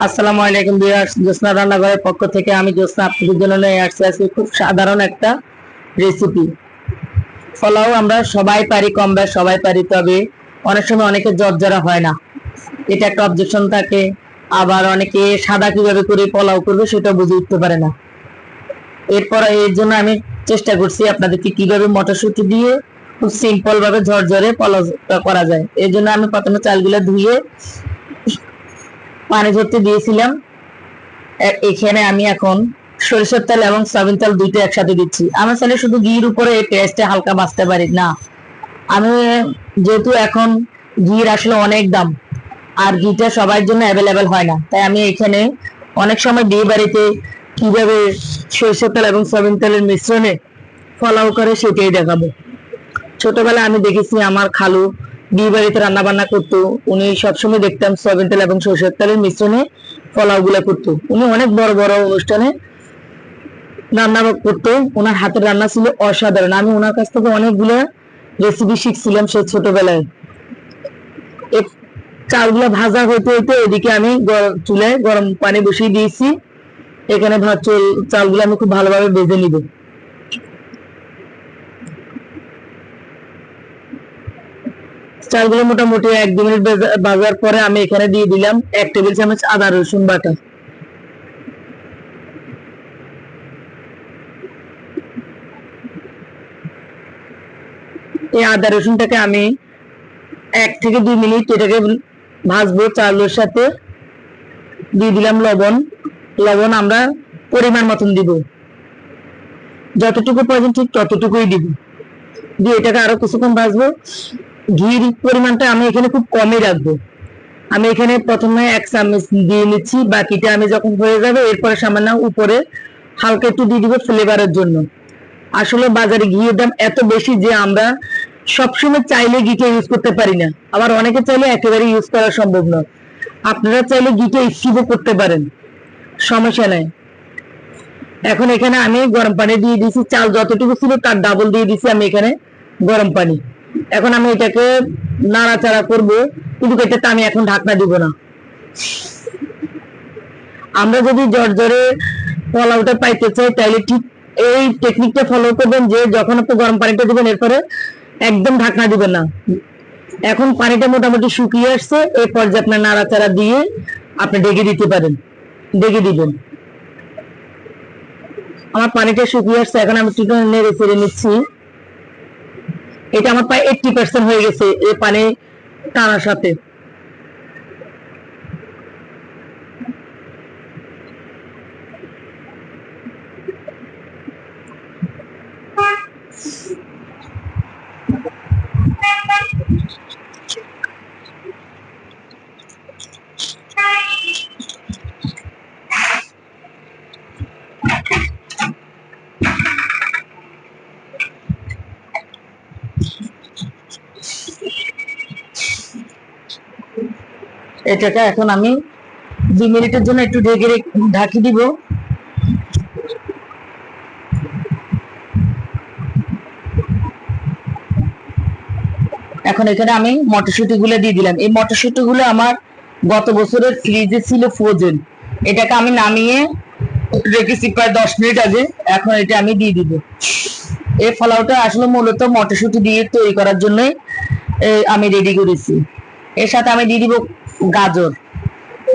আসসালামু আলাইকুম বিয়ার্স জ্যোৎস্না রান্নাঘরের পক্ষ থেকে আমি জ্যোৎস্না আপনাদের জন্য নিয়ে আসছি আজকে খুব সাধারণ একটা রেসিপি পোলাও আমরা সবাই পারি, কম সবাই পারি, তবে অনেক সময় অনেকে জর্জরা হয় না। এটা একটা অবজেকশন থাকে, আবার অনেকে সাদা কীভাবে করে পোলাও করবে সেটা বুঝে উঠতে পারে না। এরপর এর জন্য আমি চেষ্টা করছি আপনাদেরকে কীভাবে মটরশুঁটি দিয়ে খুব সিম্পল ভাবে ঝরঝরে পোলাওটা করা যায়। এর জন্য আমি প্রথমে চালগুলো ধুয়ে পানি ধরতে দিয়েছিলাম এখানে আমি এখন সরিষার তেল এবং সয়াবিন তেল দুইটা একসাথে দিচ্ছি। আমি চাইলে শুধু ঘির উপরে পেঁয়াজটা হালকা বাঁচতে পারি না। আমি যেহেতু এখন ঘির আসলে অনেক দাম, আর ঘিটা সবার জন্য অ্যাভেলেবেল হয় না। তাই আমি এখানে অনেক সময় বিয়ে বাড়িতে কীভাবে সরিষার তেল এবং সয়াবিন তেলের মিশ্রণে ফলাও করে সেটাই দেখাবো। ছোটবেলায় আমি দেখেছি আমার খালু বিয়ে বাড়িতে রান্না বান্না করতো, উনি সবসময় দেখতাম সয়াবিন তেল এবং সরষের তেলের মিশ্রণে পোলাও গুলা করতো। উনি অনেক বড় বড় অনুষ্ঠানে রান্না করতো ওনার হাতের রান্না ছিল অসাধারণ। আমি ওনার কাছ থেকে অনেকগুলো রেসিপি শিখছিলাম সে ছোটবেলায়। চালগুলো ভাজা হইতে হইতে এদিকে আমি চুলায় গরম পানি বসিয়ে দিয়েছি। এখানে ভাত, চল, চালগুলো আমি খুব ভালোভাবে ভেজে নিব। চালগুলো মোটামুটি এক দু মিনিট ভাজার পরে আমি এখানে দিয়ে দিলাম। এক টেবিল চামচ আদা রসুন বাটা। এই আদা রসুনটাকে আমি এক থেকে দুই মিনিট এটাকে ভাজবো চালের সাথে। দিয়ে দিলাম লবণ। লবণ আমরা পরিমাণ মতন দিব। যতটুকু প্রয়োজন ঠিক ততটুকুই দিব। দিয়ে এটাকে আরও কিছুক্ষণ ভাজবো। ঘির পরিমাণটা আমি এখানে খুব কমই রাখব। আমি এখানে প্রথমে এক চামচ দিয়ে নিচ্ছি, বাকিটা আমি যখন হয়ে যাবে, এরপরে সামান্য উপরে হালকা একটু দিয়ে দিব ফ্লেভারের জন্য। আসলে বাজারে ঘিয়ের দাম এত বেশি যে আমরা সবসময় চাইলে ঘিটা ইউজ করতে পারি না। আবার অনেকে চাইলে একেবারে ইউজ করা সম্ভব নয়। আপনারা চাইলে ঘিটা স্কিপও করতে পারেন। সমস্যা নাই। এখন এখানে আমি গরম পানি দিয়ে দিয়েছি, চাল যতটুকু ছিল তার ডাবল দিয়ে দিয়েছি আমি এখানে গরম পানি। এখন আমি এটাকে নাড়াচাড়া করব, কিন্তু এটাতে আমি এখন ঢাকনা দিব না। আমরা যদি জর্জরে পোলাওটা পাইতে চাই তাহলে ঠিক এই টেকনিকটা ফলো করবেন যে যখন আপনি গরম পানিটা দিবেন, এরপরে একদম ঢাকনা দিবেন না। এখন পানিটা মোটামুটি শুকিয়ে আসছে এই পর্যায়ে আপনার নাড়াচাড়া দিয়ে আপনি ঢেকে দিতে পারেন। ঢেকে দিবেন। আমার পানিটা শুকিয়ে আসছে, এখন আমি একটু নেড়ে ফেড়ে নিচ্ছি। এটা আমার প্রায় এইটটি পার্সেন্ট হয়ে গেছে এই পানি টানার সাথে। এটাকে এখন আমি দুই মিনিটের জন্য একটু ঢেকে ঢাকি দিব। এখন এখানে আমি মটরশুঁটি গুলো দিয়ে দিলাম। এই মটরশুঁটি গুলো আমার গত বছরের ফ্রিজে ছিল ফ্রোজেন এটাকে আমি নামিয়ে রেখেছি প্রায় দশ মিনিট আগে। এখন এটা আমি দিয়ে দিব। এই ফলাওটা আসলে মূলত মটরশুঁটি দিয়ে তৈরি করার জন্যই আমি রেডি করেছি। এর সাথে আমি দিয়ে দিব গাজর।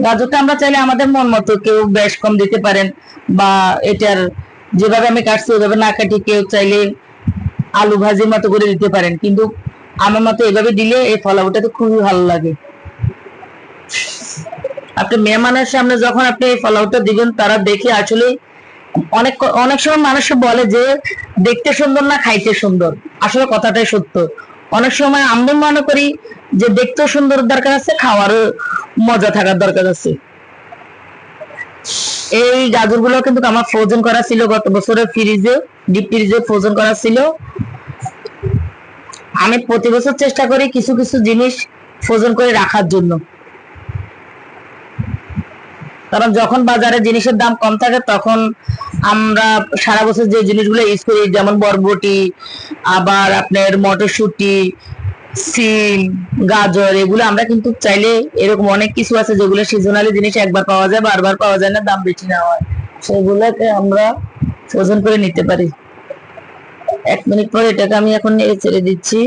গাজরটা আমরা চাইলে আমাদের মন মতো কেউ বেশ কম দিতে পারেন বা এটার যেভাবে আমি কাটছি ওইভাবে না কাটি কেউ চাইলে আলু ভাজির মতো করে দিতে পারেন। কিন্তু আমার মতো এভাবে দিলে এই ফলাফলটাতে খুবই ভালো লাগে। আপনি মেহমানের সামনে যখন আপনি এই ফলাফলটা দিবেন, তারা দেখে আসলে অনেক অনেক সময় মানুষ বলে যে, দেখতে সুন্দর না খাইতে সুন্দর? আসলে কথাটাই সত্য। অনেক সময় আমি মনে করি যে দেখতেও সুন্দর দরকার আছে, খাওয়ারও মজা থাকার দরকার আছে। এই গাজরগুলো কিন্তু আমার ফ্রোজেন করা ছিল গত বছরের ফ্রিজে ডিপ ফ্রিজে ফ্রোজেন করা ছিল। আমি প্রতি বছর চেষ্টা করি কিছু কিছু জিনিস ফ্রোজেন করে রাখার জন্য। কারণ যখন বাজারে জিনিসের দাম কম থাকে, তখন আমরা সারা বছর যে জিনিসগুলো ইউজ করি, যেমন বরবটি, আবার আপনার মটরশুঁটি, সিম, গাজর, এগুলো আমরা কিন্তু চাইলে এরকম অনেক কিছু আছে যেগুলো সিজনালি জিনিস একবার পাওয়া যায় বারবার পাওয়া যায় না, দাম বেশি না হয়। সেগুলোকে আমরা ফ্রোজেন করে নিতে পারি। এক মিনিট পরে এটাকে আমি এখন ছেড়ে দিচ্ছি।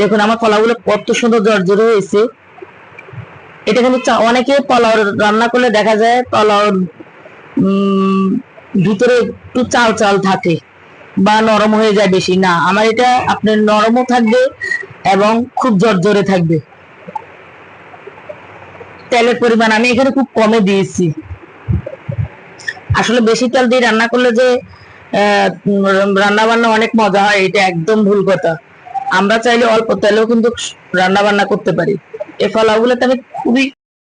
দেখুন আমার কলাগুলো কত সুন্দর জর্জরে হয়েছে। এটা কিন্তু অনেকে পোলাও রান্না করলে দেখা যায় পোলাও উম, ভিতরে একটু চাল চাল থাকে বা নরম হয়ে যায় বেশি। না আমার এটা আপনার নরমও থাকবে এবং খুব জর্জরে থাকবে। তেলের পরিমাণ আমি এখানে খুব কমে দিয়েছি। আসলে বেশি তেল দিয়ে রান্না করলে যে রান্না বান্না অনেক মজা হয় এটা একদম ভুল কথা। আমরা চাইলে অল্প তেলেও কিন্তু রান্না বান্না করতে পারি। এই ফলাগুলোতে আমি খুবই